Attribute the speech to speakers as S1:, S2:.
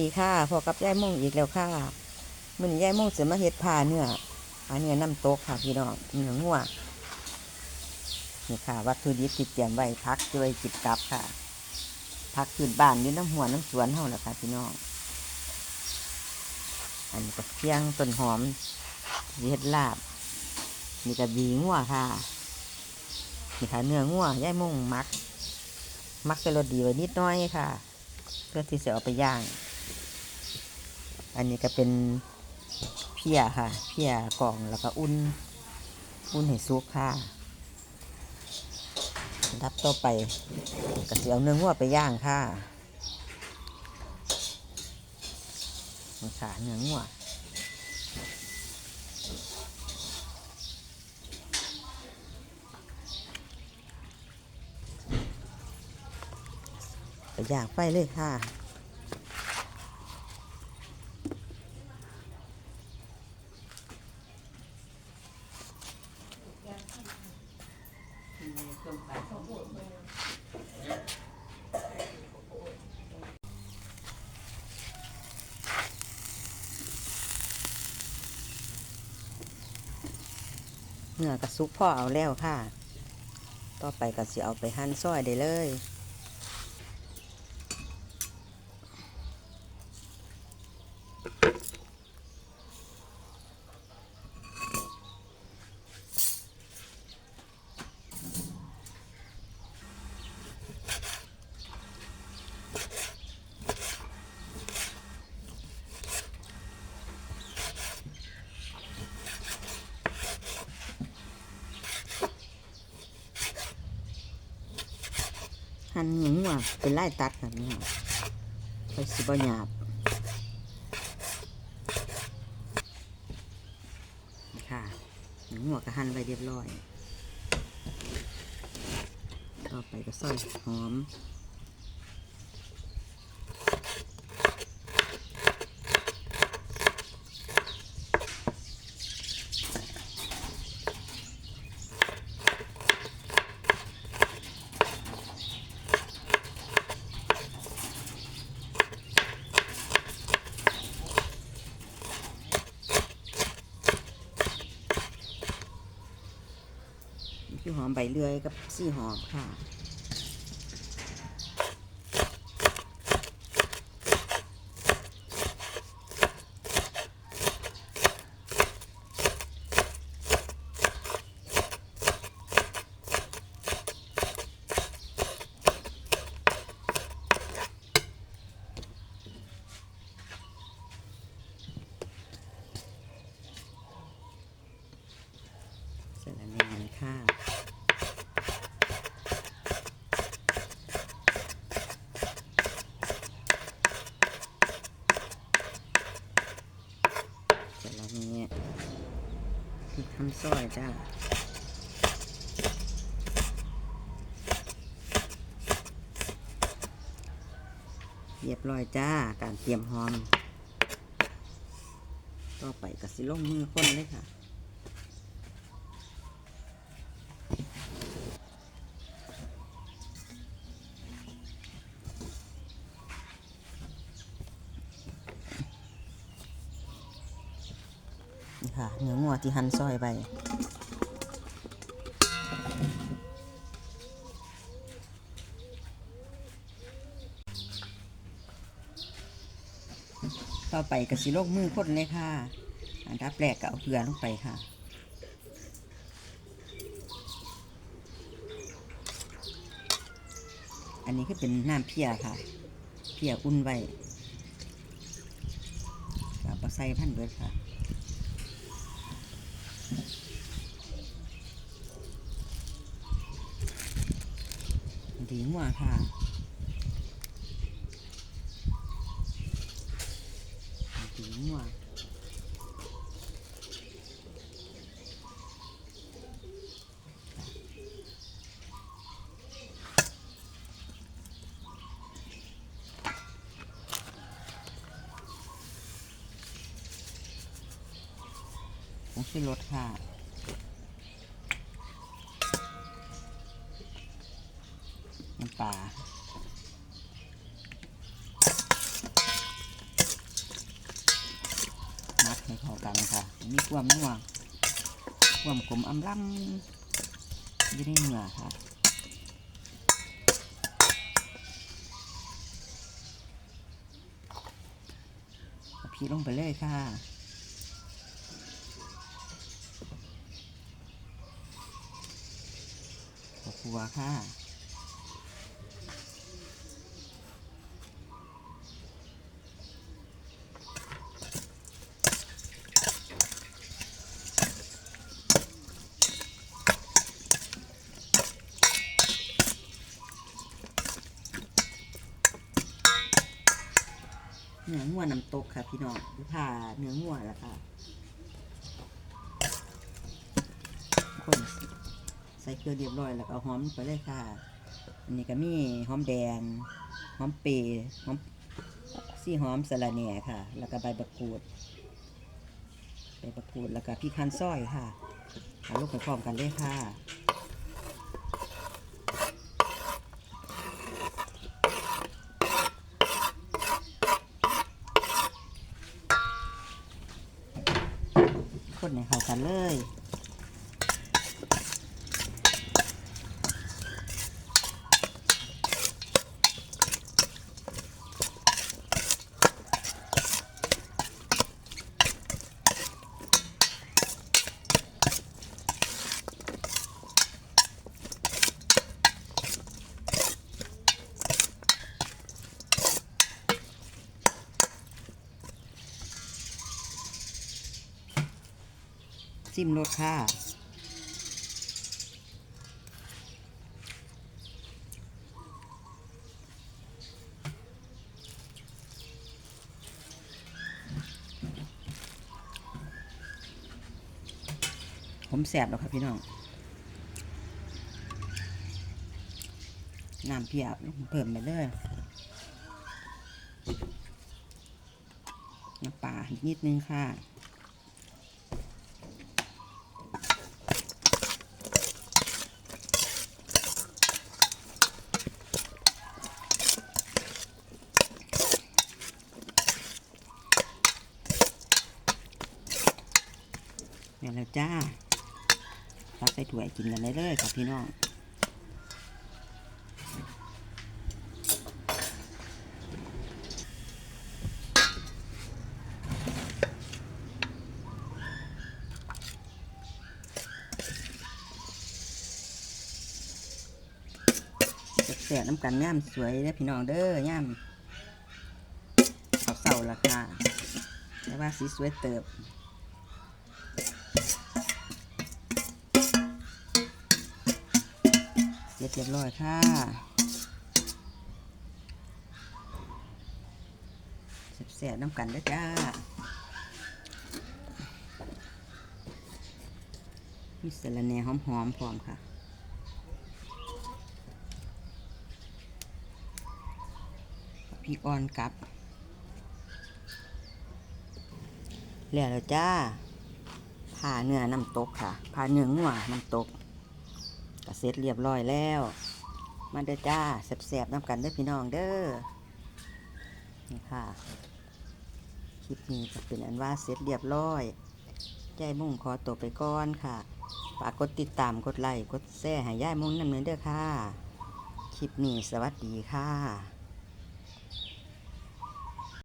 S1: ดีค่ะพอกับยายม่งอีกแล้วค่ะมือนี้ยายม่งจะมาเฮ็ดผ้าเนื้อผ้าเนื้อน้ำโต๊ะค่ะพี่น้องเนื้องัวนี่ค่ะ วัตถุดิบที่เตรียมไว้พักจะไว้จิบกับค่ะพักพื้นบ้านอยู่น้ำหัวน้ำสวนเฮาแหละค่ะพี่น้องอันนี้ก็เคียงต้นหอมเฮ็ดลาบนี่ก็บีงัวค่ะนี่ค่ะเนื้องัวยายม่งมัก มักใส่รสดีไว้นิดน้อยค่ะเพื่อที่จะเอาไปย่าง อันนี้ก็เป็นเพียค่ะ เพียกล่องแล้วก็อุ่น อุ่นให้สุกค่ะดับต่อไปก็จะเอาเนื้องัวไปย่างค่ะนี่ค่ะเนื้องัวไปย่างไฟเลยค่ะ เนื้อกระซุกพ่อเอาแล้วค่ะ ต่อไปก็สิเอาไปหั่นซอยได้เลย หั่นหยังว่เป็นไล่ตัดค่ะนี่ค่ะไปสิบหยาบค่ะหยังหัวก็หั่นไปเรียบร้อย ต่อไปก็ซอยหอม หอมใบเลื่อยกับซี่หอมค่ะเสร็จแล้วนี่ค่ะ เสร็จแล้วนี่พริกทำ ซอยจ้าเรียบร้อยจ้า การเตรียมหอม ต่อไปก็สิลงมือคนเลยค่ะ ค่ะเนื้องัวที่หั่นซอยไปต่อไปก็สิลงมือคนเลยค่ะ อันดับแรกก็เอาเกลือลงไปค่ะอันนี้ก็เป็นน้ำเพียค่ะ เพียอุ่นไว้กับปลาไส้พันเบิดค่ะ ดีหัวค่ะดีหัวผมชื่อรถค่ะ ปลามัดให้เข้ากันค่ะมีความนัวความกลมอำล่ำอยู่ได้เหนื้อค่ะพีลงไปเลยค่ะขอบคุณค่ะ เนื้องัวน้ำตกค่ะพี่น้องผ่าเนื้องัวแล่ะค่ะคนใส่เกลือเรียบร้อยแล้วก็เอาหอมไปเลยค่ะ อันนี้ก็มีหอมแดง หอมเปรย์หอมซี่หอมสะระแหน่ค่ะ แล้วก็ใบบักกูดใบบักกูดแล้วก็พริกคั้นซอยค่ะเอาลูกไปพร้อมกันเลยค่ะ คนให้เข้ากันเลย ซิมรสค่ะผมแสบแล้วครับพี่น้อง น้ำเพียบเพิ่มไปเลยน้ำปลาอีกนิดนึงค่ะ เนี่ยแล้วจ้า ตักใส่ถ้วยกินกันได้เลยครับพี่น้องแสบน้ำกันย่ามสวยเด้อพี่น้องเด้อย่ามเอาเสาราคาแต่ว่าสีสวยเติบ เร็จเรียบร้อยค่ะแสบๆน้ำกันด้อจ้า มีสะระแหน่หอมๆพร้อมค่ะพริกอ่อนกับแล้วแล้วจ้าผ่าเนื้อน้ำตกค่ะผ่าเนื้องัวน้ำตก ก็เสร็จเรียบร้อยแล้ว มาเด้อจ้าแสบๆน้ำกันเด้อพี่น้องเด้อนี่ค่ะคลิปนี้ก็เป็นอันว่าเสร็จเรียบร้อยยายมุ่งขอตัวไปก่อนค่ะฝากกดติดตามกดไลค์กดแชร์ให้ยายมุ่งนั่นเหมือนเด้อค่ะ คลิปนี้สวัสดีค่ะ